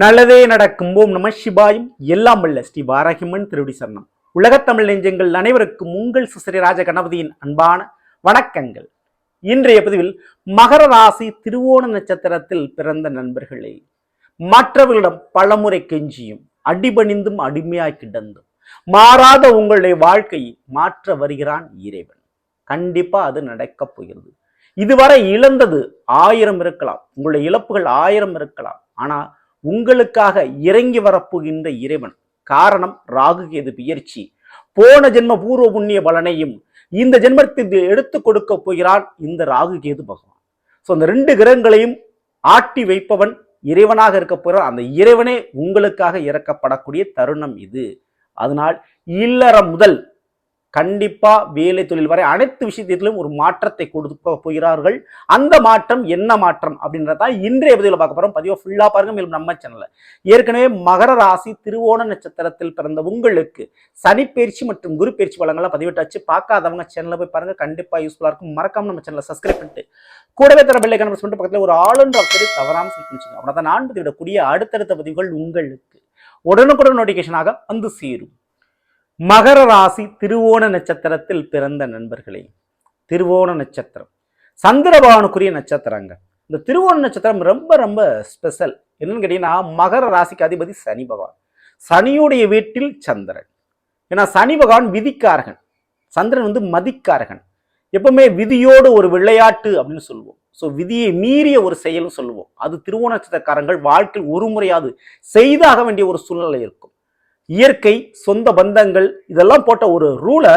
நல்லதே நடக்கும். ஓம் நம சிவாயும். எல்லாம் வல்ல ஸ்ரீ வாராகிமன் திருடி சரணம். உலகத்தமிழ் நெஞ்சங்கள் அனைவருக்கும் உங்கள் சுசரிராஜ கணபதியின் அன்பான வணக்கங்கள். இன்றைய பதிவில் மகர ராசி திருவோண நட்சத்திரத்தில் பிறந்த நண்பர்களே மற்றவர்களிடம் பலமுறை கெஞ்சியும் அடிபணிந்தும் அடிமையாய் கிடந்தும் மாறாத உங்களுடைய வாழ்க்கையை மாற்ற வருகிறான் இறைவன். கண்டிப்பா அது நடக்கப் போகிறது. இதுவரை இழந்தது ஆயிரம் இருக்கலாம். உங்களுடைய இழப்புகள் ஆயிரம் இருக்கலாம். ஆனா உங்களுக்காக இறங்கி வரப்போகின்ற இறைவன். காரணம் ராகு கேது பெயர்ச்சி. போன ஜென்ம பூர்வ புண்ணிய பலனையும் இந்த ஜென்மத்தில் எடுத்து கொடுக்க போகிறான் இந்த ராகு கேது பகவான். ஸோ அந்த ரெண்டு கிரகங்களையும் ஆட்டி வைப்பவன் இறைவனாக இருக்க போகிறான். அந்த இறைவனே உங்களுக்காக இறக்கப்படக்கூடிய தருணம் இது. அதனால் இல்லறம் முதல் கண்டிப்பாக வேலை தொழில் வரை அனைத்து விஷயத்திலும் ஒரு மாற்றத்தை கொடுக்க போகிறார்கள். அந்த மாற்றம் என்ன மாற்றம் அப்படின்றத இன்றைய பதிவில் பார்க்க போகிறோம் பதிவை ஃபுல்லாக பாருங்க மேலும் நம்ம சேனலில் ஏற்கனவே மகர ராசி திருவோண நட்சத்திரத்தில் பிறந்த உங்களுக்கு சனிப்பயிற்சி மற்றும் குரு பயிற்சி பலங்கள்லாம் பதிவிட்டாச்சு. பார்க்காதவங்க சேனலில் போய் பாருங்கள் கண்டிப்பாக யூஸ்ஃபுல்லாக இருக்கும். மறக்காம நம்ம சேனலை சப்ஸ்கிரைப் பண்ணிட்டு கூடவே தர பெல்லை கனெக்ட் பண்ணிட்டு பக்கத்தில் ஒரு ஆளுன்ற அப்படி தவறாமல் சொல்லி அப்படின்னா தான் நான் பதிவிடக்கூடிய அடுத்தடுத்த பதிவுகள் உங்களுக்கு உடனுக்குடன் நோட்டிஃபிகேஷனாக வந்து சேரும். மகர ராசி திருவோண நட்சத்திரத்தில் பிறந்த நண்பர்களே திருவோண நட்சத்திரம். சந்திரபவனுக்குரிய நட்சத்திரங்க. இந்த திருவோண நட்சத்திரம் ரொம்ப ரொம்ப ஸ்பெஷல் என்னன்னு கேட்டீங்கன்னா மகர ராசிக்கு அதிபதி சனி பகவான். சனியுடைய வீட்டில் சந்திரன். ஏன்னா சனி பகவான் விதிக்காரகன். சந்திரன் வந்து மதிக்காரகன். எப்பவுமே விதியோடு ஒரு விளையாட்டு அப்படின்னு சொல்லுவோம். ஸோ விதியை மீறிய ஒரு செயல்னு சொல்லுவோம். அது திருவோண நட்சத்திரக்காரங்கள் வாழ்க்கையில் ஒரு முறையாவது செய்தாக வேண்டிய ஒரு சூழ்நிலை இருக்கும். இயற்கை சொந்த பந்தங்கள் இதெல்லாம் போட்ட ஒரு ரூலை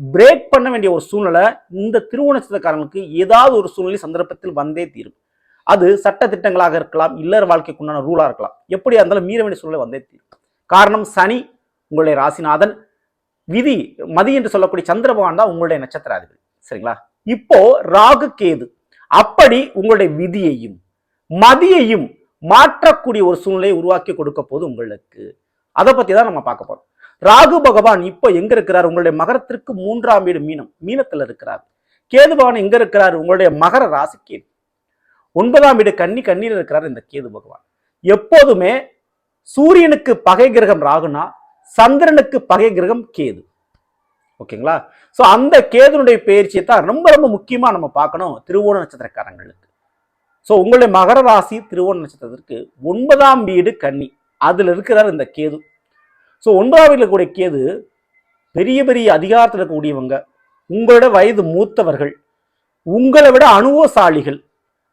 பிரேக் பண்ண வேண்டிய ஒரு சூழ்நிலை இந்த திருவோணச்சத்திரக்காரங்களுக்கு ஏதாவது ஒரு சூழ்நிலை சந்தர்ப்பத்தில் வந்தே தீரும். அது சட்ட திட்டங்களாக இருக்கலாம் இல்லற வாழ்க்கைக்கு உண்டான ரூலாக இருக்கலாம். எப்படியா இருந்தாலும் மீற வேண்டிய சூழ்நிலை வந்தே தீரும். காரணம் சனி உங்களுடைய ராசிநாதன். விதி மதி என்று சொல்லக்கூடிய சந்திரபகவான் தான் உங்களுடைய நட்சத்திராதிபதி. சரிங்களா? இப்போ ராகு கேது. அப்படி உங்களுடைய விதியையும் மதியையும் மாற்றக்கூடிய ஒரு சூழ்நிலையை உருவாக்கி கொடுக்க போது உங்களுக்கு அதை பத்தி தான் நம்ம பார்க்க போறோம். ராகு பகவான் இப்போ எங்க இருக்கிறார்? உங்களுடைய மகரத்திற்கு மூன்றாம் வீடு மீனம் மீனத்தில் இருக்கிறார். கேது பகவான் எங்க இருக்கிறார்? உங்களுடைய மகர ராசி கேது. ஒன்பதாம் வீடு கன்னி கண்ணியில் இருக்கிறார் இந்த கேது பகவான். எப்போதுமே சூரியனுக்கு பகை கிரகம் ராகுனா சந்திரனுக்கு பகை கிரகம் கேது. ஓகேங்களா? ஸோ அந்த கேதுனுடைய பயிற்சியை தான் ரொம்ப ரொம்ப முக்கியமாக நம்ம பார்க்கணும் திருவோண நட்சத்திரக்காரங்களுக்கு. ஸோ உங்களுடைய மகர ராசி திருவோண நட்சத்திரத்திற்கு ஒன்பதாம் வீடு கன்னி. அதில் இருக்கிறார் இந்த கேது. ஸோ ஒன்பதாம் வீட்டில் கூடிய கேது பெரிய பெரிய அதிகாரத்தில் இருக்கக்கூடியவங்க உங்களோட வயது மூத்தவர்கள் உங்களை விட அனுபவசாலிகள்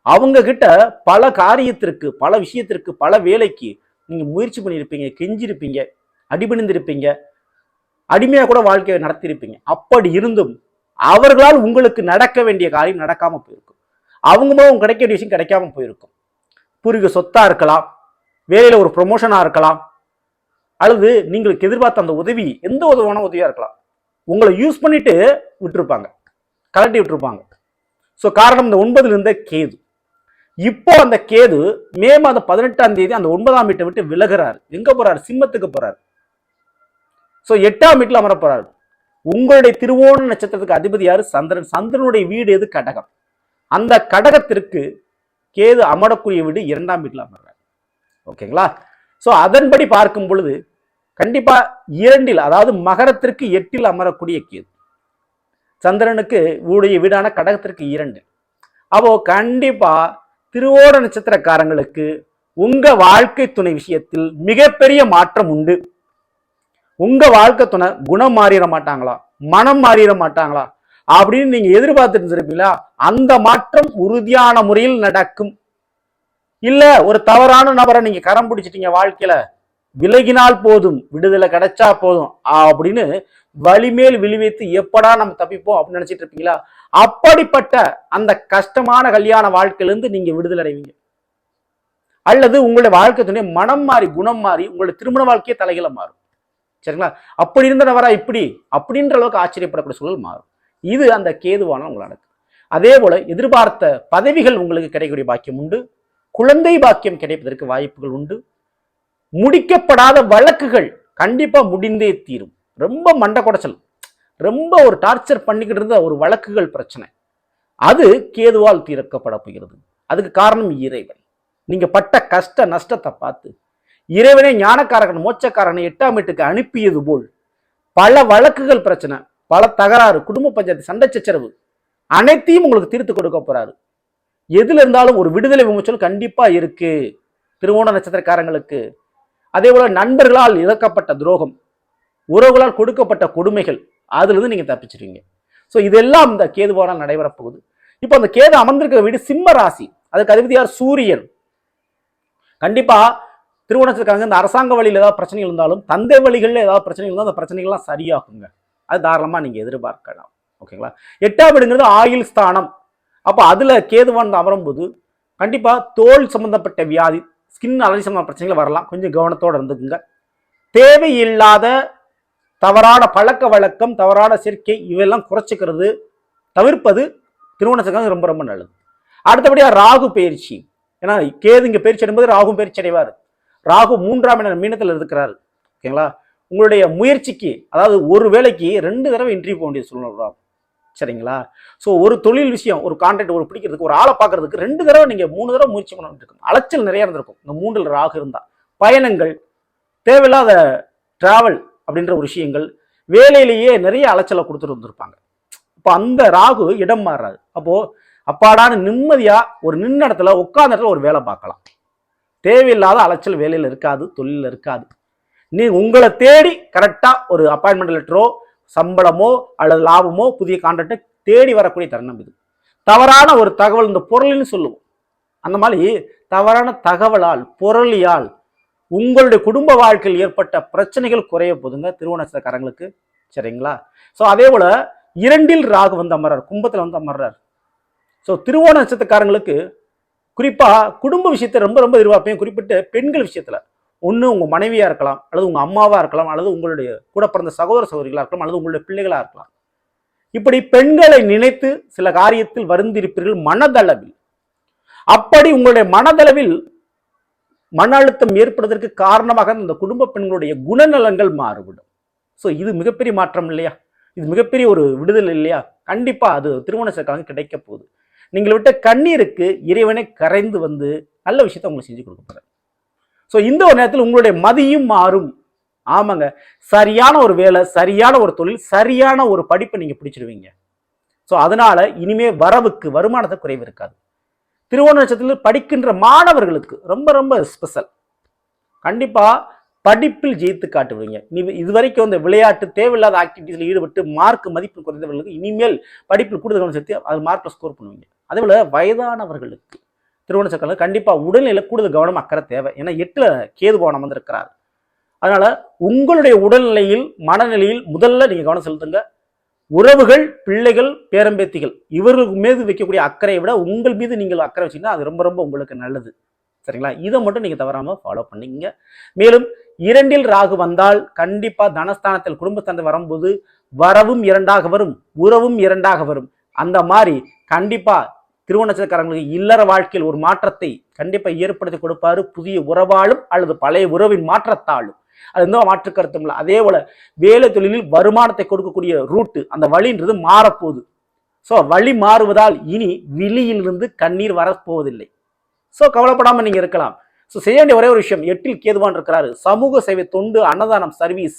அவங்க கிட்ட பல காரியத்திற்கு பல விஷயத்திற்கு பல வேலைக்கு நீங்கள் முயற்சி பண்ணியிருப்பீங்க கெஞ்சிருப்பீங்க அடிபணிந்திருப்பீங்க அடிமையாக கூட வாழ்க்கையை நடத்தியிருப்பீங்க. அப்படி இருந்தும் அவர்களால் உங்களுக்கு நடக்க வேண்டிய காரியம் நடக்காமல் போயிருக்கும். அவங்க மூலம் கிடைக்க வேண்டிய விஷயம் கிடைக்காம போயிருக்கும். பூர்வீக சொத்தாக இருக்கலாம். வேலையில் ஒரு ப்ரொமோஷனாக இருக்கலாம். அல்லது நீங்களுக்கு எதிர்பார்த்த அந்த உதவி எந்த உதவான உதவியாக இருக்கலாம். உங்களை யூஸ் பண்ணிட்டு விட்டுருப்பாங்க. கலட்டி விட்டுருப்பாங்க. ஸோ காரணம் இந்த ஒன்பதுல இருந்த கேது. இப்போ அந்த கேது மே மாதம் பதினெட்டாம் தேதி அந்த ஒன்பதாம் வீட்டை விட்டு விலகுறாரு. எங்க போறாரு? சிம்மத்துக்கு போறாரு. ஸோ எட்டாம் வீட்டில் அமர போறாரு உங்களுடைய திருவோண நட்சத்திரத்துக்கு அதிபதி யாரு? சந்திரன். சந்திரனுடைய வீடு எது? கடகம். அந்த கடகத்திற்கு கேது அமரக்கூடிய வீடு இரண்டாம் வீட்டில் அமர்றாரு. ஓகேங்களா? ஸோ அதன்படி பார்க்கும் பொழுது கண்டிப்பா இரண்டில் அதாவது மகரத்திற்கு எட்டில் அமரக்கூடிய கேது. சந்திரனுக்கு உடைய வீடான கடகத்திற்கு இரண்டு. அப்போ கண்டிப்பா திருவோட நட்சத்திரக்காரங்களுக்கு உங்க வாழ்க்கை துணை விஷயத்தில் மிகப்பெரிய மாற்றம் உண்டு. உங்க வாழ்க்கை துணை குணம் மாறிட மாட்டாங்களா? மனம் மாறிட மாட்டாங்களா? அப்படின்னு நீங்க எதிர்பார்த்துட்ருந்துருப்பீங்களா அந்த மாற்றம் உறுதியான முறையில் நடக்கும். இல்ல ஒரு தவறான நபரை நீங்க கரம் பிடிச்சிட்டீங்க வாழ்க்கையில. விலகினால் போதும் விடுதலை கிடைச்சா போதும் அப்படின்னு வலிமேல் விழுவைத்து எப்படா நம்ம தப்பிப்போம் அப்படின்னு நினைச்சிட்டு இருப்பீங்களா? அப்படிப்பட்ட அந்த கஷ்டமான கல்யாண வாழ்க்கையிலிருந்து நீங்க விடுதலை அடைவீங்க. அல்லது உங்களுடைய வாழ்க்கை துணை மனம் மாறி குணம் மாறி உங்களுடைய திருமண வாழ்க்கையே தலைகளை மாறும். சரிங்களா? அப்படி இருந்த நபரா இப்படி? அப்படின்ற அளவுக்கு ஆச்சரியப்படக்கூடிய சூழல் மாறும். இது அந்த கேதுவான உங்களுக்கு நடக்கும் அதே போல எதிர்பார்த்த பதவிகள் உங்களுக்கு கிடைக்கக்கூடிய பாக்கியம் உண்டு. குழந்தை பாக்கியம் கிடைப்பதற்கு வாய்ப்புகள் உண்டு. முடிக்கப்படாத வழக்குகள் கண்டிப்பாக முடிந்தே தீரும். ரொம்ப மண்டை குடைச்சல். ரொம்ப ஒரு டார்ச்சர் பண்ணிக்கிட்டு இருந்த ஒரு வழக்குகள் பிரச்சனை. அது கேதுவால் தீர்க்கப்பட போகிறது. அதுக்கு காரணம் இறைவன். நீங்கள் பட்ட கஷ்ட நஷ்டத்தை பார்த்து இறைவனே ஞானக்காரகன் மோச்சக்காரனை எட்டாம் வீட்டுக்கு அனுப்பியது போல் பல வழக்குகள் பிரச்சனை பல தகராறு குடும்ப பஞ்சாயத்து சண்டை சச்சரவு அனைத்தையும் உங்களுக்கு தீர்த்து கொடுக்க போறாரு. எதுல இருந்தாலும் ஒரு விடுதலை விமர்சனம் கண்டிப்பா இருக்கு. திருவோண நட்சத்திரக்காரங்களுக்கு. அதே போல நண்பர்களால் இழக்கப்பட்ட துரோகம் உறவுகளால் கொடுக்கப்பட்ட கொடுமைகள் அதுலேருந்து நீங்கள் தப்பிச்சிருவீங்க. ஸோ இதெல்லாம் இந்த கேது போனால் நடைபெறப் போகுது இப்போ அந்த கேது அமர்ந்திருக்கிற வீடு சிம்ம ராசி. அதுக்கு அதிபதியார் சூரியன். கண்டிப்பாக திருவோணத்துக்காக இந்த அரசாங்க வழியில் ஏதாவது பிரச்சனைகள் இருந்தாலும் தந்தை வழிகளில் ஏதாவது பிரச்சனைகள் இருந்தால் அந்த பிரச்சனைகள்லாம் சரியாகுங்க. அது தாராளமாக நீங்கள் எதிர்பார்க்கலாம். ஓகேங்களா? எட்டாம் வீடுங்கிறது ஆயுள் ஸ்தானம். அப்போ அதில் கேதுவான் அமரும்போது கண்டிப்பாக தோல் சம்மந்தப்பட்ட வியாதி ஸ்கின் அலர்ஜி சம்மந்த பிரச்சனைகள் வரலாம். கொஞ்சம் கவனத்தோடு இருந்துக்குங்க. தேவையில்லாத தவறான பழக்க வழக்கம் தவறான சேர்க்கை இவையெல்லாம் குறைச்சிக்கிறது தவிர்ப்பது திருமணத்துக்காக ரொம்ப ரொம்ப நல்லது. அடுத்தபடியாக ராகு பயிற்சி. ஏன்னா கேது இங்கே பயிற்சி அடையும்போது ராகு பயிற்சி அடைவார். ராகு மூன்றாம் இட மீனத்தில் இருக்கிறார். ஓகேங்களா? உங்களுடைய முயற்சிக்கு அதாவது ஒரு வேலைக்கு ரெண்டு தடவை இன்டர்வியூ போக வேண்டிய சூழ்நிலை ராகு சரிங்களா? ஸோ ஒரு தொழில் விஷயம் ஒரு கான்ட்ராக்ட் ஒரு பிடிக்கிறதுக்கு ஒரு ஆளை பார்க்கறதுக்கு ரெண்டு தடவை நீங்கள் மூணு தடவை முயற்சி பண்ணிட்டு இருக்கும். அலைச்சல் நிறைய இருந்திருக்கும். இந்த மூன்றில் ராகு இருந்தால் பயணங்கள் தேவையில்லாத டிராவல் அப்படின்ற ஒரு விஷயங்கள் வேலையிலேயே நிறைய அலைச்சலை கொடுத்துட்டு வந்திருப்பாங்க. இப்போ அந்த ராகு இடம் மாறாது. அப்போது அப்பாடான நிம்மதியாக ஒரு நின்ன இடத்துல உட்காந்த இடத்துல ஒரு வேலை பார்க்கலாம். தேவையில்லாத அலைச்சல் வேலையில் இருக்காது தொழிலில் இருக்காது. நீ உங்களை தேடி கரெக்டாக ஒரு அப்பாயின்மெண்ட் லெட்டரோ சம்பளமோ அல்லது லாபமோ புதிய கான்ட்ராக்டை தேடி வரக்கூடிய தருணம் இது. தவறான ஒரு தகவல் இந்த பொருள்னு சொல்லுவோம். அந்த மாதிரி தவறான தகவலால் பொருளியால் உங்களுடைய குடும்ப வாழ்க்கையில் ஏற்பட்ட பிரச்சனைகள் குறைய போதுங்க திருவோணக்காரங்களுக்கு சரிங்களா? ஸோ அதே போல் இரண்டில் ராகு வந்து அமர்றார் கும்பத்தில் வந்து அமர்றார். ஸோ திருவோண நட்சத்திரக்காரங்களுக்கு குறிப்பாக குடும்ப விஷயத்தை ரொம்ப ரொம்ப எதிர்பார்ப்பேன். குறிப்பிட்ட பெண்கள் விஷயத்தில். ஒன்று உங்கள் மனைவியாக இருக்கலாம் அல்லது உங்கள் அம்மாவாக இருக்கலாம் அல்லது உங்களுடைய கூட பிறந்த சகோதர சகோதரிகளாக இருக்கலாம் அல்லது உங்களுடைய பிள்ளைகளாக இருக்கலாம். இப்படி பெண்களை நினைத்து சில காரியத்தில் வருந்திருப்பீர்கள் மனதளவில். அப்படி உங்களுடைய மனதளவில் மன அழுத்தம் ஏற்படுவதற்கு காரணமாக இந்த குடும்ப பெண்களுடைய குணநலங்கள் மாறுபடும் ஸோ இது மிகப்பெரிய மாற்றம் இல்லையா? இது மிகப்பெரிய ஒரு விடுதலை இல்லையா? கண்டிப்பாக அது திருமண சேர்க்காக கிடைக்க போகுது. நீங்கள் விட்ட கண்ணீருக்கு இறைவனை கரைந்து வந்து நல்ல விஷயத்தை உங்களுக்கு செஞ்சு கொடுக்க ஸோ இந்த ஒரு நேரத்தில் உங்களுடைய மதியும் மாறும். ஆமாங்க. சரியான ஒரு வேலை சரியான ஒரு தொழில் சரியான ஒரு படிப்பை நீங்கள் பிடிச்சிருவீங்க ஸோ அதனால இனிமே வரவுக்கு வருமானத்தை குறைவு இருக்காது. திருவோண நட்சத்திரத்தில் படிக்கின்ற மாணவர்களுக்கு ரொம்ப ரொம்ப ஸ்பெஷல் கண்டிப்பாக படிப்பில் ஜெயித்து காட்டுவீங்க. நீ இதுவரைக்கும் இந்த விளையாட்டு தேவையில்லாத ஆக்டிவிட்டீஸில் ஈடுபட்டு மார்க் மதிப்பு குறைந்தவர்களுக்கு இனிமேல் படிப்பில் கூடுதல் கவனம் செலுத்தி அது மார்க்கில் ஸ்கோர் பண்ணுவீங்க. அதே போல் வயதானவர்களுக்கு திருவோண சக்கரம் கண்டிப்பாக உடல்நிலை கூடுதல் கவனம் அக்கறை தேவை. ஏன்னா எட்டில் கேது பவனம் வந்திருக்கிறார் அதனால் உங்களுடைய உடல்நிலையில் மனநிலையில் முதல்ல நீங்கள் கவனம் செலுத்துங்க. உறவுகள் பிள்ளைகள் பேரம்பேத்திகள் இவர்கள் மீது வைக்கக்கூடிய அக்கறையை விட உங்கள் மீது நீங்கள் அக்கறை வச்சிங்கன்னா அது ரொம்ப ரொம்ப உங்களுக்கு நல்லது. சரிங்களா? இதை மட்டும் நீங்கள் தவறாமல் ஃபாலோ பண்ணிக்கங்க மேலும் இரண்டில் ராகு வந்தால் கண்டிப்பாக தனஸ்தானத்தில் குடும்பஸ்தானத்தில் வரும்போது வரவும் இரண்டாக வரும் உறவும் இரண்டாக வரும். அந்த மாதிரி கண்டிப்பாக திருவண்ணச்சக்காரங்களுக்கு இல்லற வாழ்க்கையில் ஒரு மாற்றத்தை கண்டிப்பாக ஏற்படுத்தி கொடுப்பாரு. புதிய உறவாலும் அல்லது பழைய உறவின் மாற்றத்தாலும். அது எந்த மாற்று கருத்தும் இல்லை. அதே போல வேலை தொழிலில் வருமானத்தை கொடுக்கக்கூடிய ரூட்டு அந்த வழின்றது மாறப்போகுது. ஸோ வழி மாறுவதால் இனி விழியிலிருந்து கண்ணீர் வரப்போவதில்லை. ஸோ கவலைப்படாமல் நீங்கள் இருக்கலாம். ஸோ செய்ய வேண்டிய ஒரே ஒரு விஷயம் எட்டில் கேதுவான் இருக்கிறாரு. சமூக சேவை தொண்டு அன்னதானம் சர்வீஸ்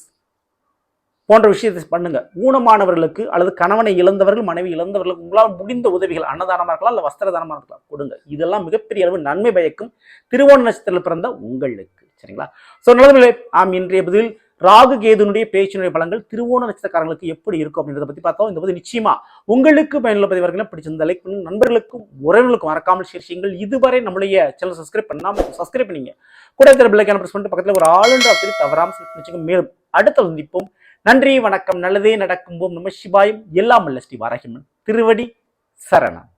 போன்ற விஷயத்தை பண்ணுங்க. ஊனமானவர்களுக்கு அல்லது கணவனை இழந்தவர்கள் மனைவி இழந்தவர்களுக்கு உங்களால் முடிந்த உதவிகள் அன்னதானமாக இருக்கலாம் இல்லை வஸ்திரதானமாக இருக்கலாம் கொடுங்க. இதெல்லாம் மிகப்பெரிய அளவு நன்மை பயக்கும் திருவோண நட்சத்திரத்தில் பிறந்த உங்களுக்கு. சரிங்களா? ஸோ நல்லதுங்களே ஆம் இன்றைய பதில் ராகு கேதுனுடைய பேச்சினுடைய பலங்கள் திருவோண நட்சத்திரக்காரங்களுக்கு எப்படி இருக்கும் அப்படின்றத பற்றி பார்த்தோம். இந்த பதிவு நிச்சயமா உங்களுக்கு பயனுள்ள பதிவர்களை பிடிச்சிருந்த லைக் பண்ணுங்க. நண்பர்களுக்கும் உறவுகளுக்கும் மறக்காமல் ஷேர் செய்யுங்கள். இதுவரை நம்மளுடைய சேனல் சப்ஸ்கிரைப் பண்ணாமல் சப்ஸ்கிரைப் பண்ணீங்க. கூட இருக்கிற பிள்ளைக்கான ப்ரெஸ் பண்ணிட்டு பக்கத்தில் ஒரு ஆளுன்ற அப்படி தவறாமல் select பண்ணி மேலும் அடுத்த சந்திப்போம். நன்றி வணக்கம் நல்லதே நடக்கும் ஓம் நம சிவாயும் எல்லாம் அல்ல ஸ்ரீ வாராகிமன். திருவடி சரணம்.